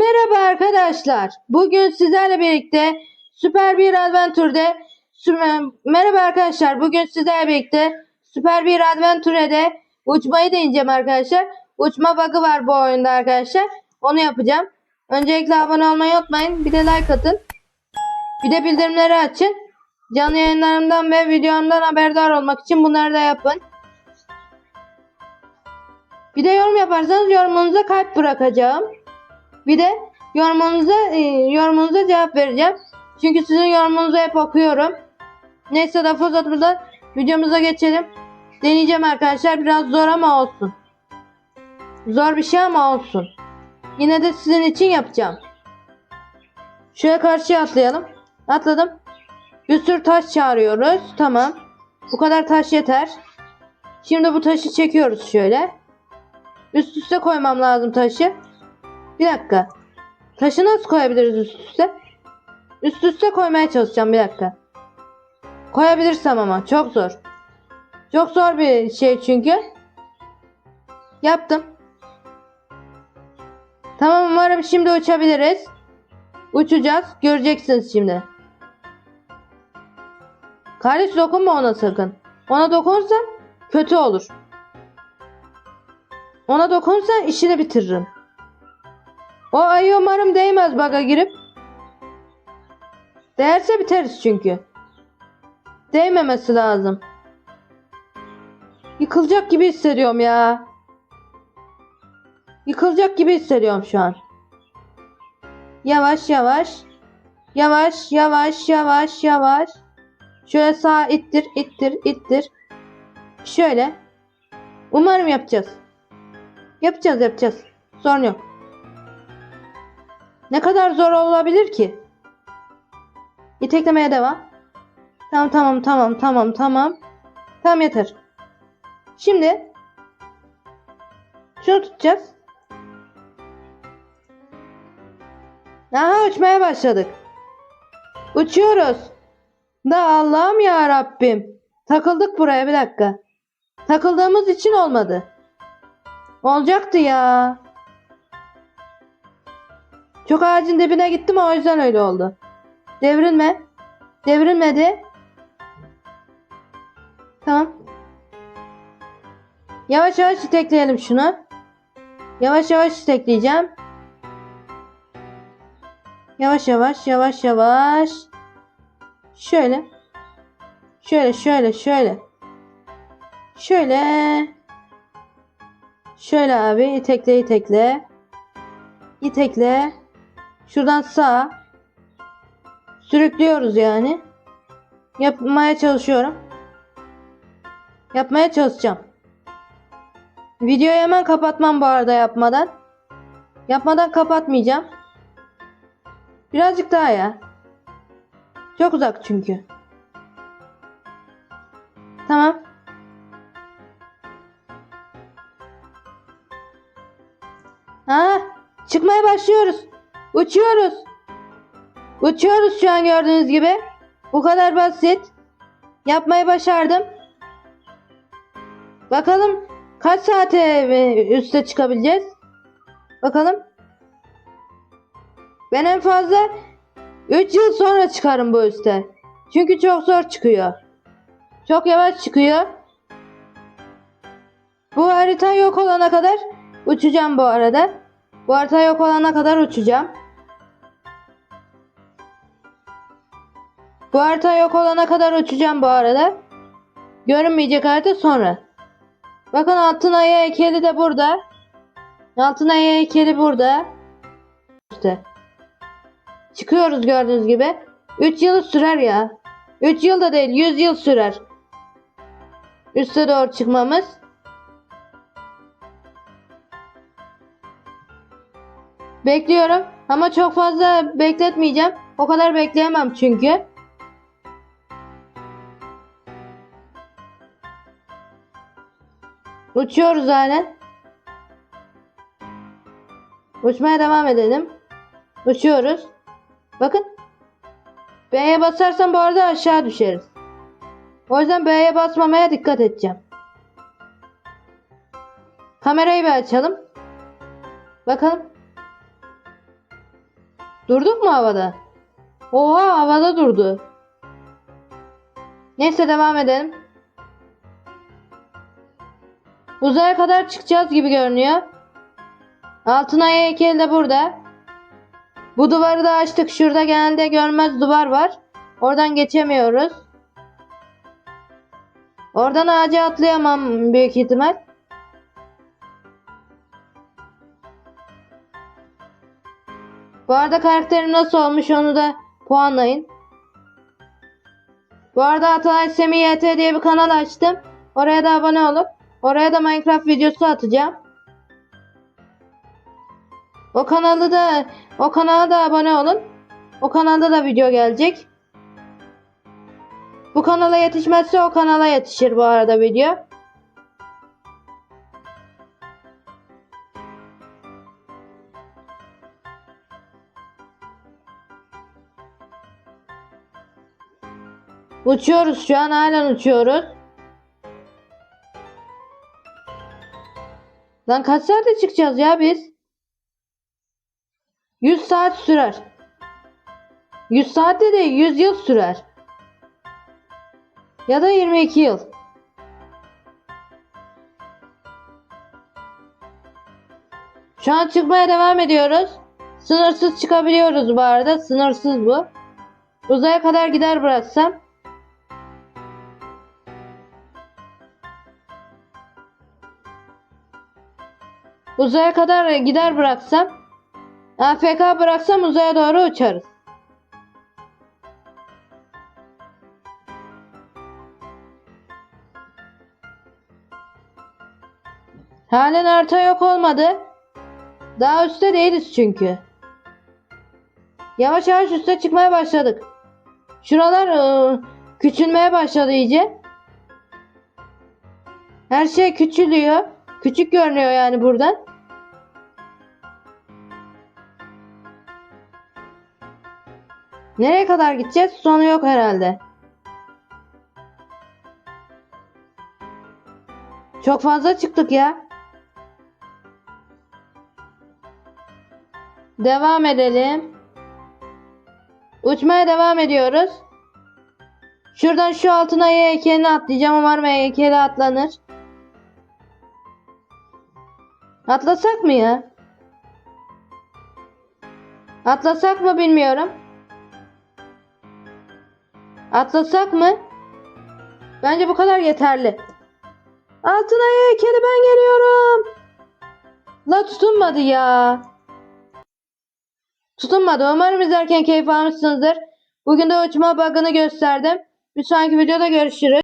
Merhaba arkadaşlar. Bugün sizlerle birlikte Süper bir Adventure'de Merhaba arkadaşlar. Bugün sizlerle birlikte Süper bir Adventure'de uçmayı deneyeceğim arkadaşlar. Uçma bug'ı var bu oyunda arkadaşlar. Onu yapacağım. Öncelikle abone olmayı unutmayın. Bir de like atın. Bir de bildirimleri açın. Canlı yayınlarımdan ve videomdan haberdar olmak için bunları da yapın. Bir de yorum yaparsanız yorumunuza kalp bırakacağım. Bir de yorumunuza e, yorumunuza cevap vereceğim. Çünkü sizin yorumunuzu hep okuyorum. Neyse lafı uzatmadan videomuza geçelim. Deneyeceğim arkadaşlar. Biraz zor ama olsun. Zor bir şey ama olsun. Yine de sizin için yapacağım. Şöyle karşıya atlayalım. Atladım. Bir sürü taş çağırıyoruz. Tamam. Bu kadar taş yeter. Şimdi bu taşı çekiyoruz şöyle. Üst üste koymam lazım taşı. Bir dakika. Taşı nasıl koyabiliriz üst üste? Üst üste koymaya çalışacağım bir dakika. Koyabilirsem ama çok zor. Çok zor bir şey çünkü. Yaptım. Tamam umarım şimdi uçabiliriz. Uçacağız. Göreceksiniz şimdi. Kardeş dokunma ona sakın. Ona dokunursan kötü olur. Ona dokunursan işini bitiririm. O ayı umarım değmez baga girip. Değerse biteriz çünkü. Değmemesi lazım. Yıkılacak gibi hissediyorum ya. Yıkılacak gibi hissediyorum şu an. Yavaş yavaş. Yavaş yavaş yavaş yavaş. Şöyle sağa ittir ittir ittir. Şöyle. Umarım yapacağız. Yapacağız yapacağız. Sorun yok. Ne kadar zor olabilir ki? İteklemeye devam. Tamam tamam tamam tamam tamam. Tamam yeter. Şimdi şunu tutacağız. Aha uçmaya başladık. Uçuyoruz. Da Allah'ım ya Rabbim. Takıldık buraya bir dakika. Takıldığımız için olmadı. Olacaktı ya. Çok ağacın dibine gittim o yüzden öyle oldu. Devrilme. Devrilmedi. Tamam. Yavaş yavaş itekleyelim şunu. Yavaş yavaş itekleyeceğim. Yavaş yavaş yavaş yavaş. Şöyle. Şöyle şöyle şöyle. Şöyle. Şöyle abi itekle itekle. İtekle. Şuradan sağ. Sürüklüyoruz yani. Yapmaya çalışıyorum. Yapmaya çalışacağım. Videoyu hemen kapatmam bu arada yapmadan. Yapmadan kapatmayacağım. Birazcık daha ya. Çok uzak çünkü. Tamam. Ha, çıkmaya başlıyoruz. Uçuyoruz. Uçuyoruz şu an gördüğünüz gibi. Bu kadar basit. Yapmayı başardım. Bakalım kaç saate üste çıkabileceğiz? Bakalım. Ben en fazla 3 yıl sonra çıkarım bu üste. Çünkü çok zor çıkıyor. Çok yavaş çıkıyor. Bu harita yok olana kadar uçacağım bu arada. Bu harita yok olana kadar uçacağım. Bu harita yok olana kadar uçacağım bu arada. Görünmeyecek harita sonra. Bakın altın ayı heykeli de burada. Altın ayı heykeli burada. İşte. Çıkıyoruz gördüğünüz gibi. 3 yıl sürer ya. 3 yıl da değil 100 yıl sürer. Üste doğru çıkmamız. Bekliyorum ama çok fazla bekletmeyeceğim. O kadar bekleyemem çünkü. Uçuyoruz halen. Uçmaya devam edelim. Uçuyoruz. Bakın. B'ye basarsam bu arada aşağı düşeriz. O yüzden B'ye basmamaya dikkat edeceğim. Kamerayı bir açalım. Bakalım. Durduk mu havada? Oha havada durdu. Neyse devam edelim. Uzaya kadar çıkacağız gibi görünüyor. Altınay heykeli de burada. Bu duvarı da açtık. Şurada genelde görmez duvar var. Oradan geçemiyoruz. Oradan ağaca atlayamam büyük ihtimal. Bu arada karakterim nasıl olmuş onu da puanlayın. Bu arada Atalay Semih YT diye bir kanal açtım. Oraya da abone olup oraya da Minecraft videosu atacağım. O kanalı da o kanala da abone olun. O kanalda da video gelecek. Bu kanala yetişmezse o kanala yetişir bu arada video. Uçuyoruz şu an halen uçuyoruz. Lan kaç saatte çıkacağız ya biz? 100 saat sürer. 100 saatte de 100 yıl sürer. Ya da 22 yıl. Şu an çıkmaya devam ediyoruz. Sınırsız çıkabiliyoruz bu arada. Sınırsız bu. Uzaya kadar gider bıraksam. Uzaya kadar gider bıraksam. AFK bıraksam uzaya doğru uçarız. Halen harita yok olmadı. Daha üstte değiliz çünkü. Yavaş yavaş üste çıkmaya başladık. Şuralar ıı, küçülmeye başladı iyice. Her şey küçülüyor. Küçük görünüyor yani buradan. Nereye kadar gideceğiz? Sonu yok herhalde. Çok fazla çıktık ya. Devam edelim. Uçmaya devam ediyoruz. Şuradan şu altına heykelini atlayacağım. Umarım heykeli atlanır. Atlasak mı ya? Atlasak mı bilmiyorum. Atlasak mı? Bence bu kadar yeterli. Altına heykeli ben geliyorum. La tutunmadı ya. Tutunmadı. Umarım izlerken keyif almışsınızdır. Bugün de uçma bug'ını gösterdim. Bir sonraki videoda görüşürüz.